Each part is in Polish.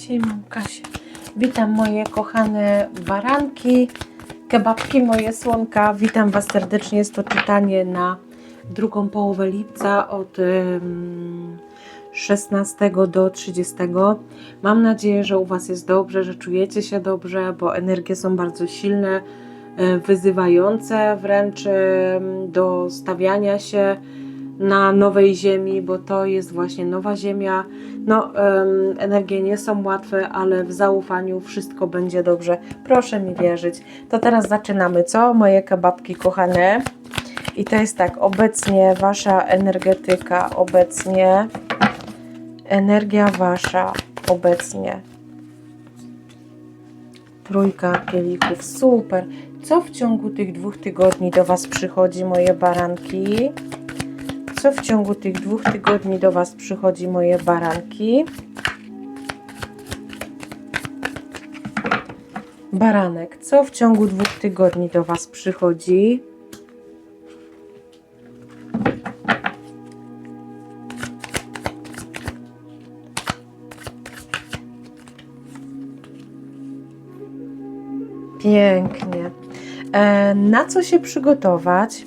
Dzisiaj mam Kasię. Witam moje kochane baranki, kebabki, moje słonka. Witam Was serdecznie. Jest to czytanie na drugą połowę lipca od em, 16 do 30. Mam nadzieję, że u Was jest dobrze, że czujecie się dobrze, bo energie są bardzo silne, e, wyzywające wręcz do stawiania się na nowej ziemi, bo to jest właśnie nowa ziemia. No, energie nie są łatwe, ale w zaufaniu wszystko będzie dobrze. Proszę mi wierzyć. To teraz zaczynamy, co? Moje kebabki kochane. I to jest tak, obecnie wasza energetyka, obecnie energia wasza, obecnie trójka kielichów, super. Co w ciągu tych dwóch tygodni do was przychodzi, moje baranki? Co w ciągu tych dwóch tygodni do Was przychodzi, moje baranki? Baranek, co w ciągu dwóch tygodni do Was przychodzi? Pięknie. E, na co się przygotować?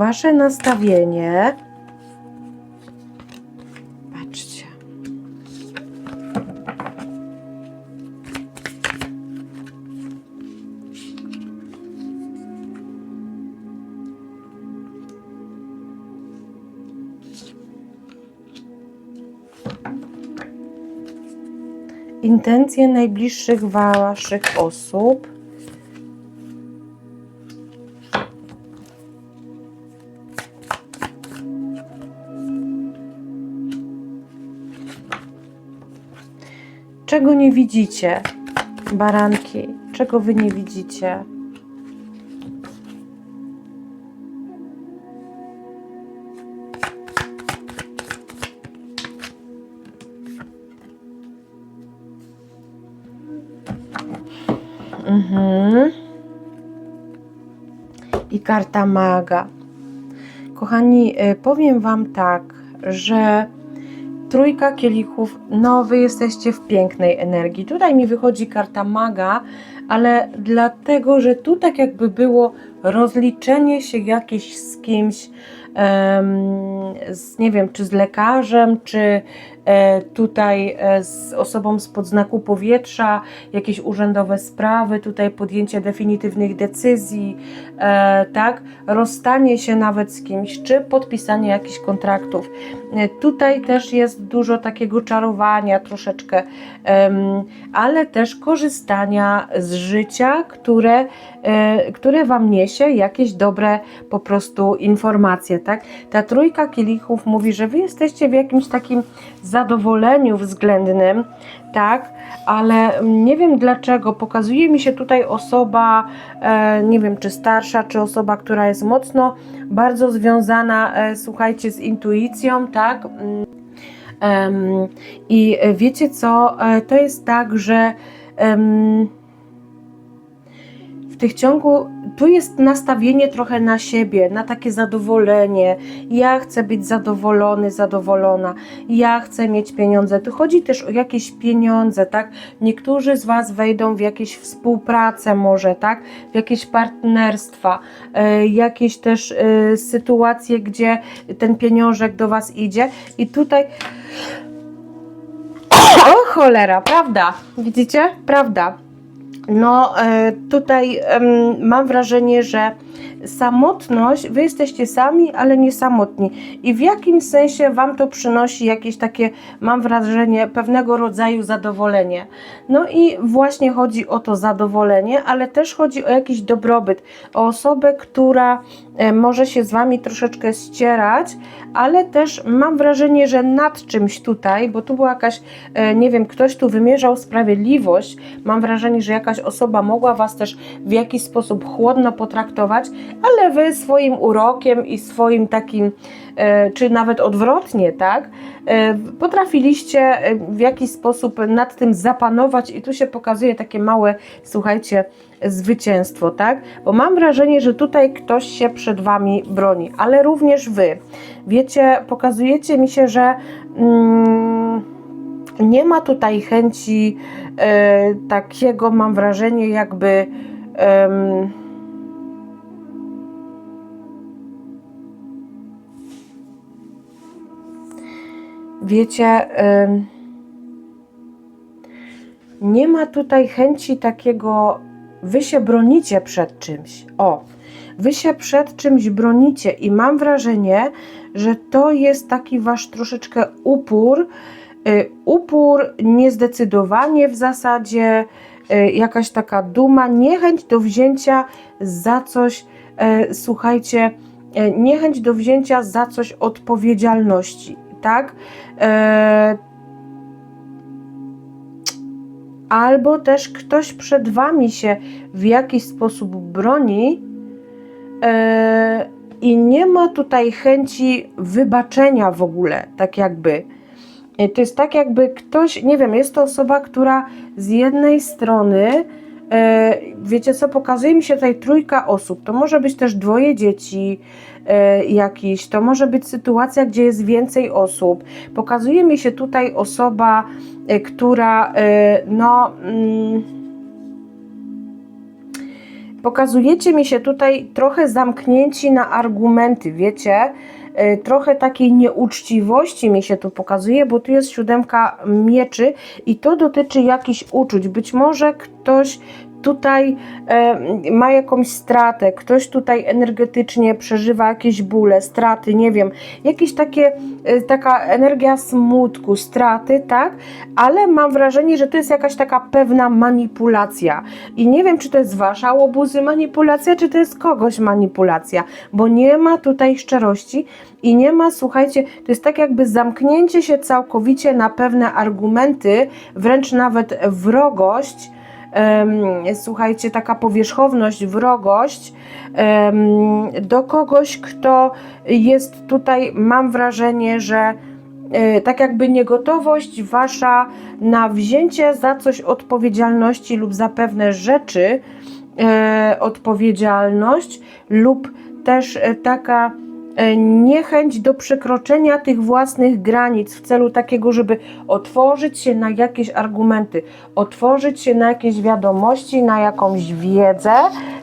Wasze nastawienie. Patrzcie. Intencje najbliższych Waszych osób. Czego nie widzicie, baranki? Czego wy nie widzicie? Mhm. I karta maga. Kochani, y, powiem Wam tak, że Trójka kielichów, no wy jesteście w pięknej energii. Tutaj mi wychodzi karta maga, ale dlatego, że tu tak jakby było rozliczenie się jakieś z kimś, em, z, nie wiem, czy z lekarzem, czy tutaj e, z osobą z podznaku powietrza, jakieś urzędowe sprawy, tutaj podjęcie definitywnych decyzji, e, tak, rozstanie się nawet z kimś, czy podpisanie jakichś kontraktów. E, Tutaj też jest dużo takiego czarowania troszeczkę, ale też korzystania z życia, które, e, które Wam niesie jakieś dobre po prostu informacje, tak? Ta trójka kielichów mówi, że Wy jesteście w jakimś takim zadowoleniu względnym, tak? Ale nie wiem dlaczego, pokazuje mi się tutaj osoba, e, nie wiem czy starsza, czy osoba, która jest mocno bardzo związana, e, słuchajcie, z intuicją, tak? I wiecie co, e, to jest tak, że w tych ciągu, tu jest nastawienie trochę na siebie, na takie zadowolenie. Ja chcę być zadowolony, zadowolona. Ja chcę mieć pieniądze. Tu chodzi też o jakieś pieniądze, tak? Niektórzy z Was wejdą w jakieś współpracę może, tak? W jakieś partnerstwa, e, jakieś też e, sytuacje, gdzie ten pieniążek do Was idzie i tutaj o cholera, prawda? Widzicie? Prawda. No, e, tutaj mam wrażenie, że samotność, wy jesteście sami, ale nie samotni. I w jakim sensie wam to przynosi jakieś takie, mam wrażenie, pewnego rodzaju zadowolenie. No i właśnie chodzi o to zadowolenie, ale też chodzi o jakiś dobrobyt, o osobę, która e, może się z wami troszeczkę ścierać, ale też mam wrażenie, że nad czymś tutaj, bo tu była jakaś, e, nie wiem, ktoś tu wymierzał sprawiedliwość, mam wrażenie, że jakaś osoba mogła was też w jakiś sposób chłodno potraktować, ale wy swoim urokiem i swoim takim, e, czy nawet odwrotnie, tak, e, potrafiliście e, w jakiś sposób nad tym zapanować i tu się pokazuje takie małe, słuchajcie, zwycięstwo, tak? Bo mam wrażenie, że tutaj ktoś się przed wami broni, ale również wy. Wiecie, pokazujecie mi się, że mm, nie ma tutaj chęci e, takiego, mam wrażenie, jakby. em, wiecie, nie ma tutaj chęci takiego, wy się bronicie przed czymś. O, wy się przed czymś bronicie i mam wrażenie, że to jest taki wasz troszeczkę upór, y, upór, niezdecydowanie w zasadzie, y, jakaś taka duma, niechęć do wzięcia za coś, e, słuchajcie, e, niechęć do wzięcia za coś odpowiedzialności, tak? E, albo też ktoś przed wami się w jakiś sposób broni e, i nie ma tutaj chęci wybaczenia w ogóle, tak jakby. E, To jest tak jakby ktoś, nie wiem, jest to osoba, która z jednej strony, wiecie co, pokazuje mi się tutaj trójka osób, to może być też dwoje dzieci e, jakiś, to może być sytuacja, gdzie jest więcej osób. Pokazuje mi się tutaj osoba, e, która e, no... Mm, pokazujecie mi się tutaj trochę zamknięci na argumenty, wiecie? E, Trochę takiej nieuczciwości mi się tu pokazuje, bo tu jest siódemka mieczy i to dotyczy jakichś uczuć. Być może ktoś tutaj e, ma jakąś stratę, ktoś tutaj energetycznie przeżywa jakieś bóle, straty, nie wiem, jakieś takie, e, taka energia smutku, straty, tak? Ale mam wrażenie, że to jest jakaś taka pewna manipulacja. I nie wiem, czy to jest wasza łobuzy manipulacja, czy to jest kogoś manipulacja, bo nie ma tutaj szczerości i nie ma, słuchajcie, to jest tak jakby zamknięcie się całkowicie na pewne argumenty, wręcz nawet wrogość, słuchajcie, taka powierzchowność, wrogość do kogoś, kto jest tutaj, mam wrażenie, że e, tak jakby niegotowość wasza na wzięcie za coś odpowiedzialności lub za pewne rzeczy e, odpowiedzialność lub też e, taka niechęć do przekroczenia tych własnych granic w celu takiego, żeby otworzyć się na jakieś argumenty, otworzyć się na jakieś wiadomości, na jakąś wiedzę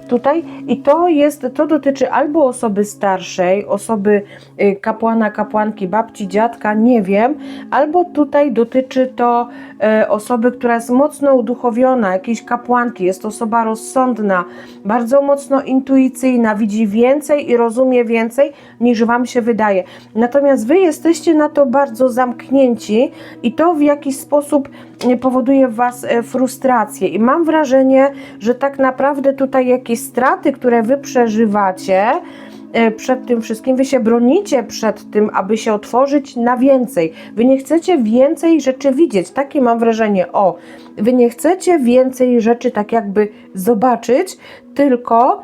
tutaj i to jest, to dotyczy albo osoby starszej, osoby y, kapłana, kapłanki, babci, dziadka, nie wiem, albo tutaj dotyczy to e, osoby, która jest mocno uduchowiona, jakiejś kapłanki, jest osoba rozsądna, bardzo mocno intuicyjna, widzi więcej i rozumie więcej niż Wam się wydaje. Natomiast Wy jesteście na to bardzo zamknięci i to w jakiś sposób e, powoduje w Was frustrację. I mam wrażenie, że tak naprawdę tutaj jakieś straty, które Wy przeżywacie, e, przed tym wszystkim, wy się bronicie przed tym, aby się otworzyć na więcej. Wy nie chcecie więcej rzeczy widzieć. Takie mam wrażenie. O, wy nie chcecie więcej rzeczy tak jakby zobaczyć, tylko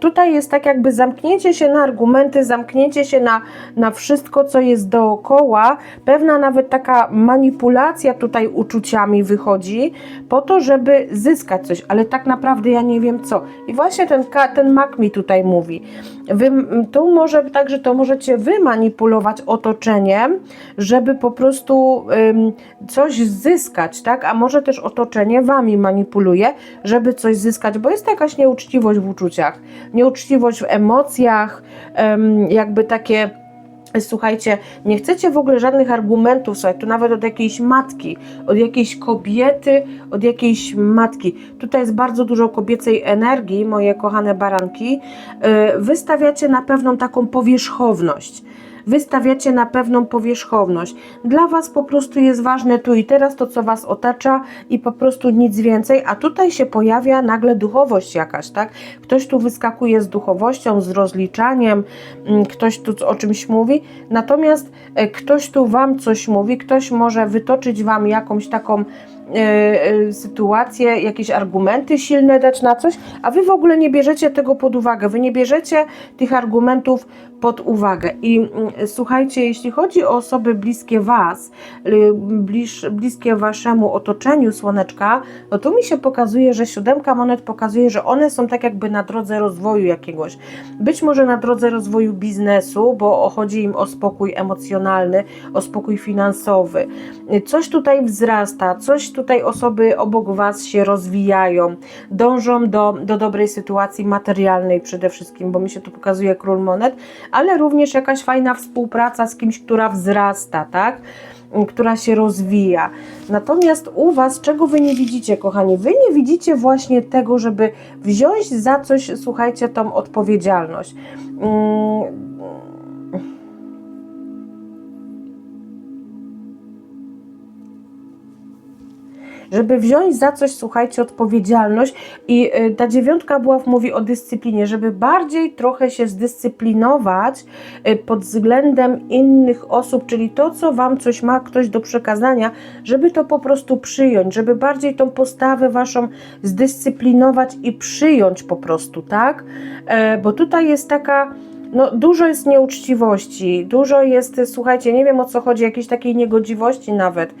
tutaj jest tak jakby zamknięcie się na argumenty, zamknięcie się na, na wszystko, co jest dookoła, pewna nawet taka manipulacja tutaj uczuciami wychodzi, po to, żeby zyskać coś, ale tak naprawdę ja nie wiem co. I właśnie ten, ten mak mi tutaj mówi. Wy, tu może tak, że to możecie wy manipulować otoczeniem, żeby po prostu ym, coś zyskać, tak? A może też otoczenie wami manipuluje, żeby coś zyskać, bo jest jakaś nieuczciwość w uczuciach, nieuczciwość w emocjach, ym, jakby takie. Słuchajcie, nie chcecie w ogóle żadnych argumentów, słuchaj, tu nawet od jakiejś matki, od jakiejś kobiety, od jakiejś matki. Tutaj jest bardzo dużo kobiecej energii, moje kochane baranki. Yy, Wystawiacie na pewną taką powierzchowność. Wystawiacie na pewną powierzchowność. Dla Was po prostu jest ważne tu i teraz to, co Was otacza i po prostu nic więcej, a tutaj się pojawia nagle duchowość jakaś, tak? Ktoś tu wyskakuje z duchowością, z rozliczaniem, mm, ktoś tu o czymś mówi, natomiast e, ktoś tu Wam coś mówi, ktoś może wytoczyć Wam jakąś taką e, sytuacje, jakieś argumenty silne dać na coś, a wy w ogóle nie bierzecie tego pod uwagę. Wy nie bierzecie tych argumentów pod uwagę. I mm, słuchajcie, jeśli chodzi o osoby bliskie Was, y, bliż, bliskie Waszemu otoczeniu słoneczka, no tu mi się pokazuje, że siódemka monet pokazuje, że one są tak jakby na drodze rozwoju jakiegoś. Być może na drodze rozwoju biznesu, bo chodzi im o spokój emocjonalny, o spokój finansowy. Coś tutaj wzrasta, coś tutaj osoby obok Was się rozwijają, dążą do, do dobrej sytuacji materialnej przede wszystkim, bo mi się tu pokazuje król monet, ale również jakaś fajna współpraca z kimś, która wzrasta, tak? która się rozwija. Natomiast u Was, czego Wy nie widzicie, kochani? Wy nie widzicie właśnie tego, żeby wziąć za coś, słuchajcie, tą odpowiedzialność. Mm, żeby wziąć za coś, słuchajcie, odpowiedzialność i y, ta dziewiątka buław mówi o dyscyplinie, żeby bardziej trochę się zdyscyplinować y, pod względem innych osób, czyli to, co Wam coś ma ktoś do przekazania, żeby to po prostu przyjąć, żeby bardziej tą postawę Waszą zdyscyplinować i przyjąć po prostu, tak? E, Bo tutaj jest taka no, dużo jest nieuczciwości, dużo jest, słuchajcie, nie wiem o co chodzi, jakiejś takiej niegodziwości nawet.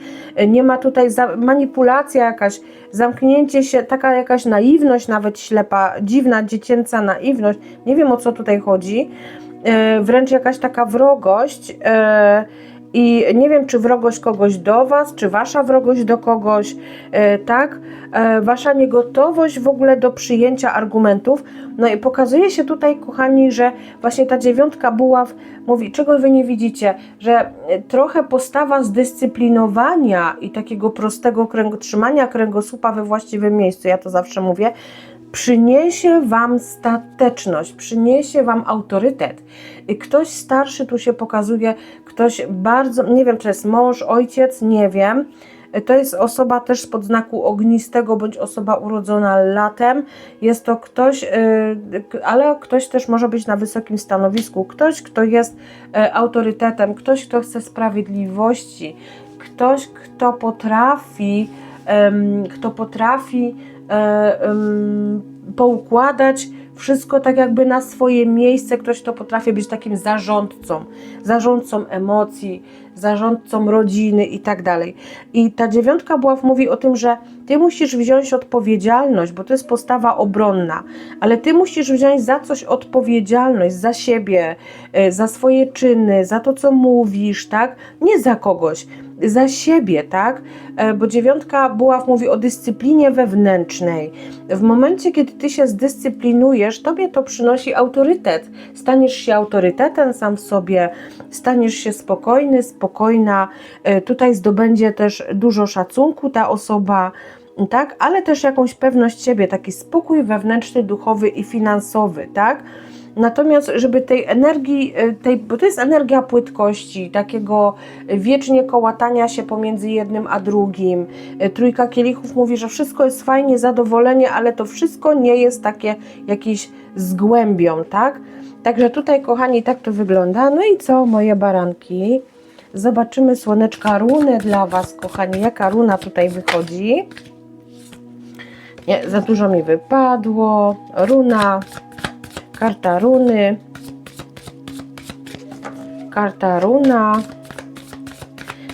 Nie ma tutaj manipulacja jakaś, zamknięcie się, taka jakaś naiwność nawet ślepa, dziwna dziecięca naiwność. Nie wiem o co tutaj chodzi. E, wręcz jakaś taka wrogość. I nie wiem, czy wrogość kogoś do Was, czy Wasza wrogość do kogoś, e, tak? E, wasza niegotowość w ogóle do przyjęcia argumentów. No i pokazuje się tutaj, kochani, że właśnie ta dziewiątka buław mówi, czego Wy nie widzicie, że e, trochę postawa zdyscyplinowania i takiego prostego kręgu, trzymania kręgosłupa we właściwym miejscu, ja to zawsze mówię, przyniesie Wam stateczność, przyniesie Wam autorytet. Ktoś starszy tu się pokazuje, ktoś bardzo, nie wiem, czy jest mąż, ojciec, nie wiem. To jest osoba też spod znaku ognistego, bądź osoba urodzona latem. Jest to ktoś, y, ale ktoś też może być na wysokim stanowisku. Ktoś, kto jest y, autorytetem, ktoś, kto chce sprawiedliwości, ktoś, kto potrafi, kto potrafi poukładać wszystko tak jakby na swoje miejsce. Ktoś, kto potrafi być takim zarządcą, zarządcą emocji, zarządcą rodziny i tak dalej. I ta dziewiątka buław mówi o tym, że ty musisz wziąć odpowiedzialność, bo to jest postawa obronna, ale ty musisz wziąć za coś odpowiedzialność, za siebie, e, za swoje czyny, za to, co mówisz, tak? Nie za kogoś za siebie, tak? E, Bo dziewiątka buław mówi o dyscyplinie wewnętrznej. W momencie, kiedy ty się zdyscyplinujesz, tobie to przynosi autorytet. Staniesz się autorytetem sam w sobie, staniesz się spokojny, spokojna. E, Tutaj zdobędzie też dużo szacunku ta osoba. Tak, ale też jakąś pewność siebie, taki spokój wewnętrzny, duchowy i finansowy, tak? Natomiast, żeby tej energii, e, tej, bo to jest energia płytkości, takiego wiecznie kołatania się pomiędzy jednym a drugim. E, Trójka kielichów mówi, że wszystko jest fajnie, zadowolenie, ale to wszystko nie jest takie jakieś z głębią, tak? Także tutaj, kochani, tak to wygląda. No i co, moje baranki? Zobaczymy słoneczka runy dla Was, kochani. Jaka runa tutaj wychodzi? Nie, za dużo mi wypadło. Runa, karta runy, karta runa.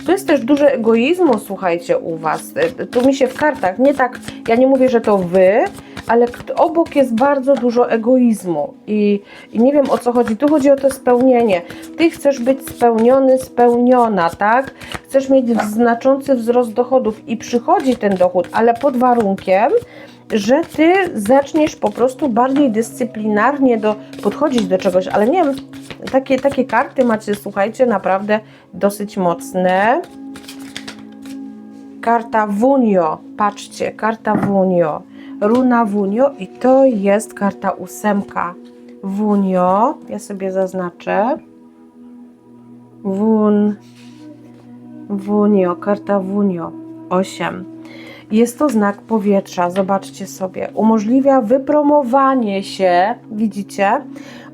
Tu jest też dużo egoizmu, słuchajcie, u Was. Tu mi się w kartach, nie tak, ja nie mówię, że to Wy, ale obok jest bardzo dużo egoizmu I, i nie wiem o co chodzi. Tu chodzi o to spełnienie. Ty chcesz być spełniony, spełniona, tak? Chcesz mieć znaczący wzrost dochodów i przychodzi ten dochód, ale pod warunkiem, że ty zaczniesz po prostu bardziej dyscyplinarnie do, podchodzić do czegoś, ale nie wiem, takie, takie karty macie, słuchajcie, naprawdę dosyć mocne. Karta Wunio, patrzcie, karta Wunio, runa Wunio i to jest karta ósemka. Wunio, ja sobie zaznaczę. Wun, Wunio, karta Wunio, 8. Jest to znak powietrza, zobaczcie sobie. Umożliwia wypromowanie się, widzicie,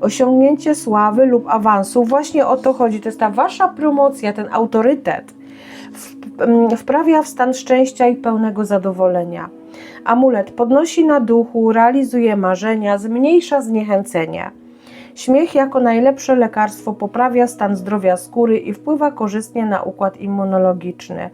osiągnięcie sławy lub awansu. Właśnie o to chodzi. To jest ta wasza promocja, ten autorytet. Mm, wprawia w stan szczęścia i pełnego zadowolenia. Amulet podnosi na duchu, realizuje marzenia, zmniejsza zniechęcenie. Śmiech jako najlepsze lekarstwo poprawia stan zdrowia skóry i wpływa korzystnie na układ immunologiczny.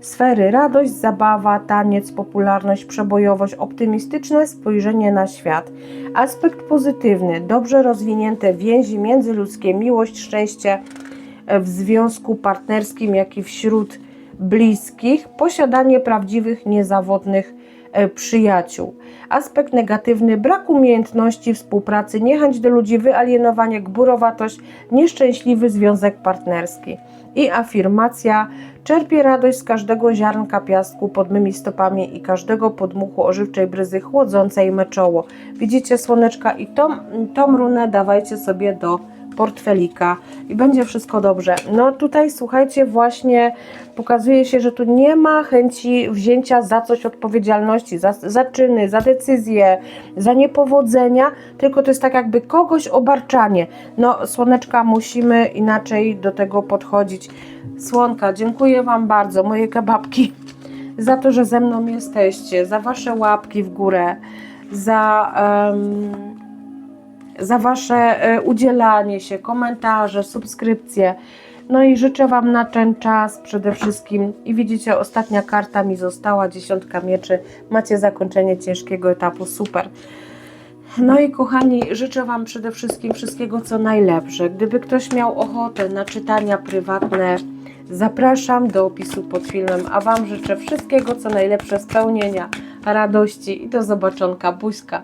Sfery radość, zabawa, taniec, popularność, przebojowość, optymistyczne spojrzenie na świat. Aspekt pozytywny, dobrze rozwinięte więzi międzyludzkie, miłość, szczęście w związku partnerskim, jak i wśród bliskich, posiadanie prawdziwych, niezawodnych przyjaciół. Aspekt negatywny, brak umiejętności współpracy, niechęć do ludzi, wyalienowanie, gburowatość, nieszczęśliwy związek partnerski. I afirmacja, czerpie radość z każdego ziarnka piasku pod mymi stopami i każdego podmuchu ożywczej bryzy chłodzącej me czoło. Widzicie słoneczka i tą, tą runę dawajcie sobie do portfelika i będzie wszystko dobrze. No tutaj słuchajcie, właśnie pokazuje się, że tu nie ma chęci wzięcia za coś odpowiedzialności, za, za czyny, za decyzje, za niepowodzenia, tylko to jest tak jakby kogoś obarczanie. No słoneczka, musimy inaczej do tego podchodzić. Słonka, dziękuję Wam bardzo, moje kebabki, za to, że ze mną jesteście, za Wasze łapki w górę, za... em, za Wasze e, udzielanie się, komentarze, subskrypcje. No i życzę Wam na ten czas przede wszystkim. I widzicie, ostatnia karta mi została, dziesiątka mieczy. Macie zakończenie ciężkiego etapu, super. No i kochani, życzę Wam przede wszystkim wszystkiego co najlepsze. Gdyby ktoś miał ochotę na czytania prywatne, zapraszam do opisu pod filmem, a Wam życzę wszystkiego co najlepsze, spełnienia, radości i do zobaczonka, buźka.